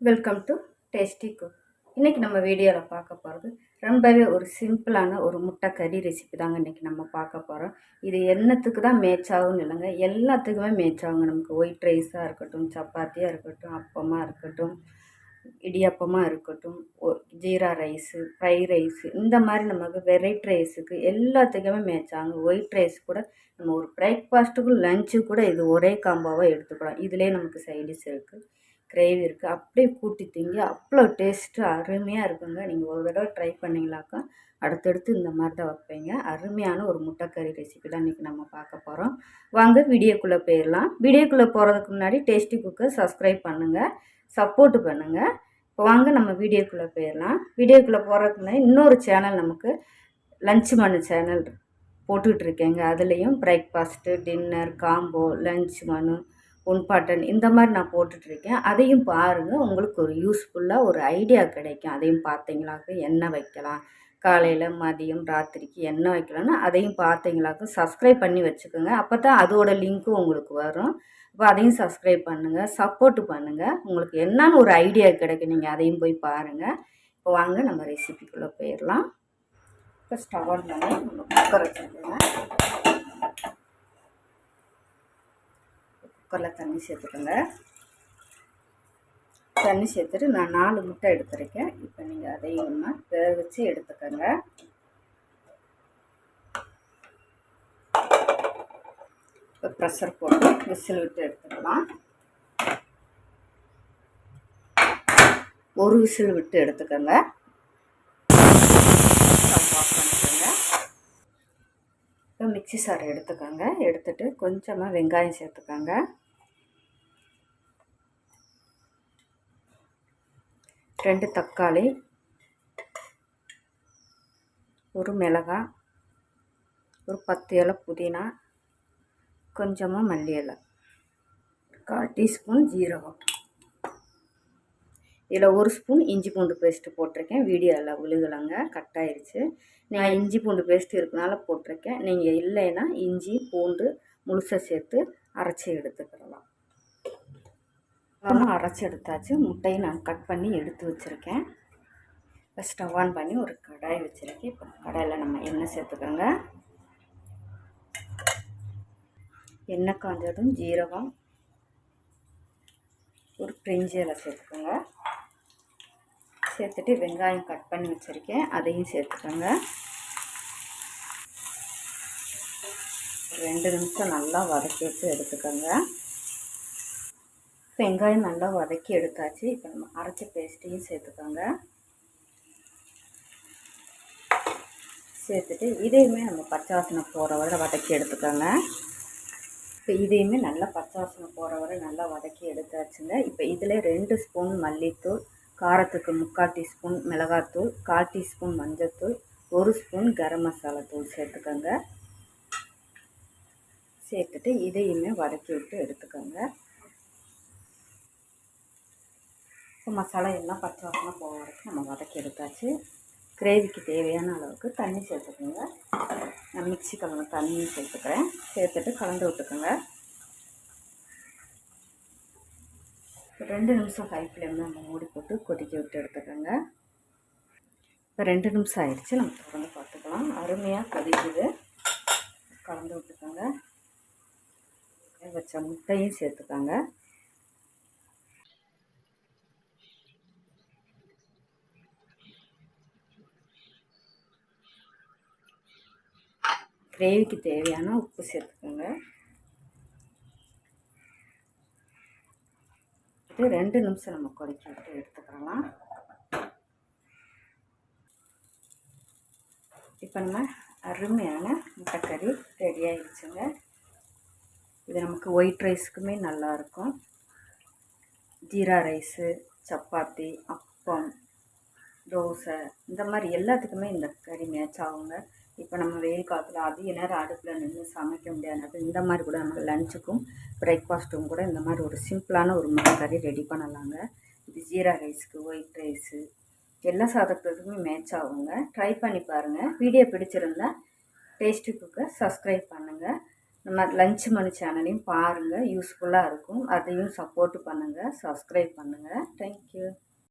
Welcome to tasty cook இன்றைக்கி நம்ம வீடியோவில் பார்க்க போகிறது ரொம்பவே ஒரு சிம்பிளான ஒரு முட்டை கறி ரெசிபி தாங்க இன்றைக்கி நம்ம பார்க்க போகிறோம் இது என்னத்துக்கு தான் மேட்ச் ஆகும்னு இல்லைங்க. எல்லாத்துக்குமே மேட்ச் ஆகுங்க நமக்கு ஒயிட் ரைஸாக இருக்கட்டும் சப்பாத்தியாக இருக்கட்டும் அப்பமாக இருக்கட்டும் இடியப்பமாக இருக்கட்டும் ஜீரா ரைஸு ஃப்ரை ரைஸு இந்த மாதிரி நமக்கு வெரைட்டி ரைஸுக்கு எல்லாத்துக்குமே மேட்ச் ஒயிட் ரைஸ் கூட நம்ம ஒரு பிரேக்ஃபாஸ்ட்டுக்கும் லஞ்சு கூட இது ஒரே காம்போவாக எடுத்துக்கலாம். இதிலே நமக்கு சைடிஷ் இருக்குது கிரேவி இருக்குது அப்படியே கூட்டி திங்கி அவ்வளோ டேஸ்ட்டு அருமையாக இருக்குங்க. நீங்கள் ஒரு தடவை ட்ரை பண்ணிங்களாக்கா அடுத்தடுத்து இந்த மாதிரி தான் வைப்பீங்க. அருமையான ஒரு முட்டைக்கறி ரெசிபி தான் இன்றைக்கி நம்ம பார்க்க போகிறோம் வாங்க வீடியோக்குள்ளே போயிடலாம். வீடியோக்குள்ளே போகிறதுக்கு முன்னாடி டேஸ்டி குக்கை சப்ஸ்கிரைப் பண்ணுங்கள் சப்போர்ட் பண்ணுங்கள் இப்போ வாங்க நம்ம வீடியோக்குள்ளே போயிடலாம். வீடியோக்குள்ளே போகிறதுக்கு முன்னாடி இன்னொரு சேனல் நமக்கு லஞ்ச் மனு சேனல் போட்டுக்கிட்டு இருக்கேங்க. அதுலேயும் breakfast dinner combo lunch menu one pattern இந்த மாதிரி நான் போட்டுட்ருக்கேன். அதையும் பாருங்கள் உங்களுக்கு ஒரு யூஸ்ஃபுல்லாக ஒரு ஐடியா கிடைக்கும். அதையும் பார்த்தீங்களாக்க என்ன வைக்கலாம். காலையில் மதியம் ராத்திரிக்கு என்ன வைக்கலாம்னா அதையும் பார்த்தீங்களாக்க சப்ஸ்கிரைப் பண்ணி வச்சுக்கோங்க. அப்போ தான் அதோட லிங்க்கும் உங்களுக்கு வரும். இப்போ அதையும் சப்ஸ்கிரைப் பண்ணுங்கள் சப்போர்ட் பண்ணுங்கள் உங்களுக்கு என்னன்னு ஒரு ஐடியா கிடைக்கும் நீங்கள் அதையும் போய் பாருங்கள் இப்போ வாங்க நம்ம ரெசிபிக்குள்ளே போயிடலாம். இப்போ ஸ்டவ் பண்ணி நம்ம குக்கர் வச்சுருக்கோங்க குக்கரில் தண்ணி சேர்த்துக்கோங்க. தண்ணி சேர்த்துட்டு நான் நாலு முட்டை எடுத்துருக்கேன். இப்போ நீங்கள் அதையும் ஒன்றா வேக வச்சு எடுத்துக்கோங்க. இப்போ ப்ரெஷர் போட்டு விசில் விட்டு எடுத்துக்கலாம். ஒரு விசில் விட்டு எடுத்துக்கோங்க. இப்போ மிக்சி சாறு எடுத்துக்கோங்க. எடுத்துட்டு கொஞ்சமாக வெங்காயம் சேர்த்துக்கோங்க. ரெண்டு தக்காளி. ஒரு மிளகாய் ஒரு பத்து இலை புதினா. கொஞ்சமாக மல்லி இலை கால் டீஸ்பூன் ஜீரகம். இதில் ஒரு ஸ்பூன் இஞ்சி பூண்டு பேஸ்ட்டு போட்டிருக்கேன். வீடியோவில் விழுகலைங்க கட் ஆயிடுச்சு நான் இஞ்சி பூண்டு பேஸ்ட்டு இருக்கனால போட்டிருக்கேன். நீங்கள் இல்லைன்னா இஞ்சி பூண்டு முழுசாக சேர்த்து அரைச்சி எடுத்துக்கிடலாம் அப்புறமா அரைச்சி எடுத்தாச்சு. முட்டையை நான் கட் பண்ணி எடுத்து வச்சுருக்கேன். இப்போ ஸ்டவ் ஆன் பண்ணி ஒரு கடாய் வச்சுருக்கேன். இப்போ கடாயில் நம்ம எண்ணெய் சேர்த்துக்கோங்க. எண்ணெய் காஞ்சதும் ஜீரகம் ஒரு பிரிஞ்சி இலை சேர்த்துக்கோங்க. சேர்த்துட்டு வெங்காயம் கட் பண்ணி வச்சுருக்கேன். அதையும் சேர்த்துக்கோங்க. ரெண்டு நிமிஷம் நல்லா வதக்கி வச்சு எடுத்துக்கோங்க. வெங்காயம் நல்லா வதக்கி எடுத்தாச்சு. இப்போ நம்ம அரைச்ச பேஸ்ட்டையும் சேர்த்துக்கோங்க. சேர்த்துட்டு இதையுமே நம்ம பச்சை வாசனை போகிற வரை வதக்கி எடுத்துக்கோங்க. இப்போ இதையுமே நல்லா பச்சை வாசனை போகிற வரை நல்லா வதக்கி எடுத்தாச்சுங்க. இப்போ இதில் ரெண்டு ஸ்பூன் மல்லித்தூள் காரத்துக்கு முக்கால் டீஸ்பூன் மிளகாத்தூள் கால் டீஸ்பூன் மஞ்சத்தூள் ஒரு ஸ்பூன் கரம் மசாலா தூள் சேர்த்துக்கோங்க. சேர்த்துட்டு இதையுமே வதக்கி விட்டு எடுத்துக்கோங்க. இப்போ மசாலா எல்லாம் பச்சை வாசனை போக வரைக்கும் நம்ம வதக்கி எடுத்தாச்சு. கிரேவிக்கு தேவையான அளவுக்கு தண்ணி சேர்த்துக்கோங்க. நான் மிக்ஸி கலந்து தண்ணியும் சேர்த்துக்கிறேன். சேர்த்துட்டு கலந்து விட்டுக்கோங்க. ரெண்டு நிமிஷம் ஹை ஃப்ளேமில் நம்ம மூடி போட்டு கொதிக்க விட்டு எடுத்துக்கோங்க. இப்போ ரெண்டு நிமிஷம் ஆயிடுச்சு நம்ம திறந்து பார்த்துக்கலாம். அருமையாக கொதிக்குது. கலந்து விட்டுக்கோங்க. வேக வச்ச முட்டையும் சேர்த்துக்கோங்க. கிரேவிக்கு தேவையான உப்பு சேர்த்துக்கோங்க. இது ரெண்டு நிமிஷம் நம்ம கொதிக்க விட்டு எடுத்துக்கலாம். இப்போ நம்ம அருமையான முட்டைக்கறி ரெடி ஆயிடுச்சுங்க. இது நமக்கு ஒயிட் ரைஸுக்குமே நல்லாயிருக்கும் ஜீரா ரைஸு சப்பாத்தி அப்பம் தோசை இந்த மாதிரி எல்லாத்துக்குமே இந்த கறி மேட்ச் ஆகுங்க. இப்போ நம்ம வெயில் காலத்தில் அதிக நேரம் அடுப்பில் நின்று சமைக்க முடியாது இந்த மாதிரி கூட நம்ம லஞ்சுக்கும் பிரேக்ஃபாஸ்ட்டும் கூட இந்த மாதிரி ஒரு சிம்பிளான ஒரு முட்டை கறி ரெடி பண்ணலாங்க. இது ஜீரா ரைஸுக்கு ஒயிட் ரைஸு எல்லா சாதத்துக்குமே மேட்ச் ஆகுங்க. ட்ரை பண்ணி பாருங்கள் வீடியோ பிடிச்சிருந்தா டேஸ்டி குக்கை சப்ஸ்கிரைப் பண்ணுங்கள் நம்ம லஞ்ச் மணி சேனலையும் பாருங்கள் யூஸ்ஃபுல்லாக இருக்கும். அதையும் சப்போர்ட் பண்ணுங்கள் சப்ஸ்கிரைப் பண்ணுங்கள் தேங்க்யூ